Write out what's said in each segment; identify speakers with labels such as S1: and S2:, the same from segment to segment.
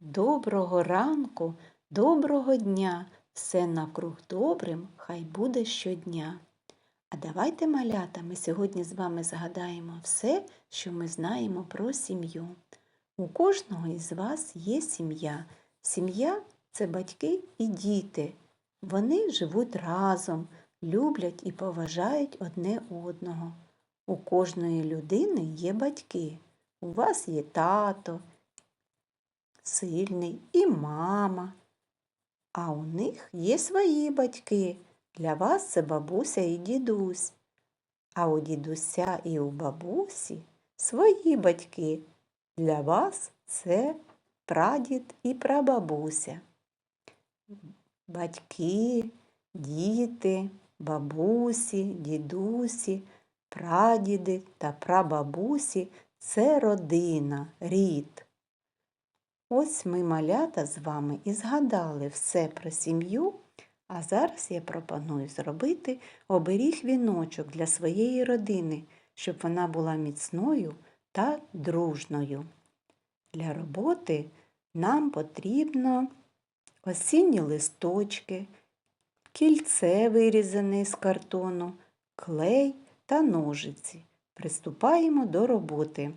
S1: Доброго ранку, доброго дня, все навкруг добрим, хай буде щодня. А давайте, малята, ми сьогодні з вами згадаємо все, що ми знаємо про сім'ю. У кожного із вас є сім'я. Сім'я це батьки і діти. Вони живуть разом, люблять і поважають одне одного. У кожної людини є батьки. У вас є тато, сильний і мама. А у них є свої батьки. Для вас це бабуся і дідусь. А у дідуся і у бабусі свої батьки. Для вас це прадід і прабабуся. Батьки, діти, бабусі, дідусі, прадіди та прабабусі це родина, рід. Ось ми малята з вами і згадали все про сім'ю, а зараз я пропоную зробити оберіг віночок для своєї родини, щоб вона була міцною та дружною. Для роботи нам потрібно осінні листочки, кільце вирізане з картону, клей та ножиці. Приступаємо до роботи.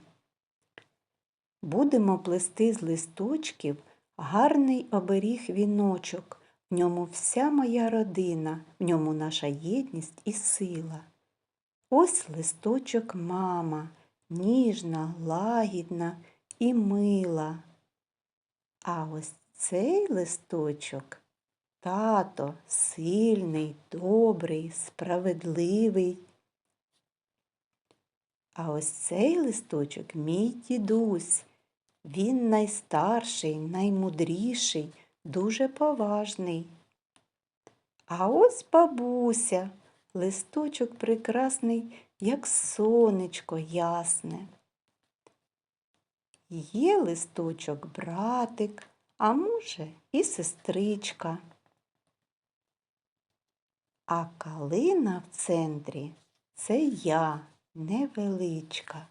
S1: Будемо плести з листочків гарний оберіг віночок. В ньому вся моя родина, в ньому наша єдність і сила. Ось листочок мама, ніжна, лагідна і мила. А ось цей листочок тато сильний, добрий, справедливий. А ось цей листочок мій дідусь. Він найстарший, наймудріший, дуже поважний. А ось бабуся, листочок прекрасний, як сонечко ясне. Є листочок братик, а може і сестричка. А калина в центрі це я невеличка.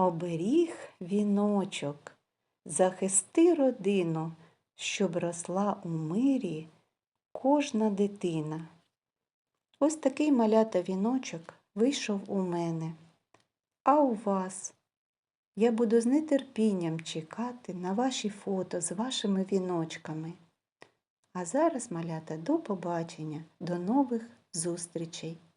S1: Оберіг віночок, захисти родину, щоб росла у мирі кожна дитина. Ось такий малята віночок вийшов у мене. А у вас я буду з нетерпінням чекати на ваші фото з вашими віночками. А зараз, малята, до побачення, до нових зустрічей!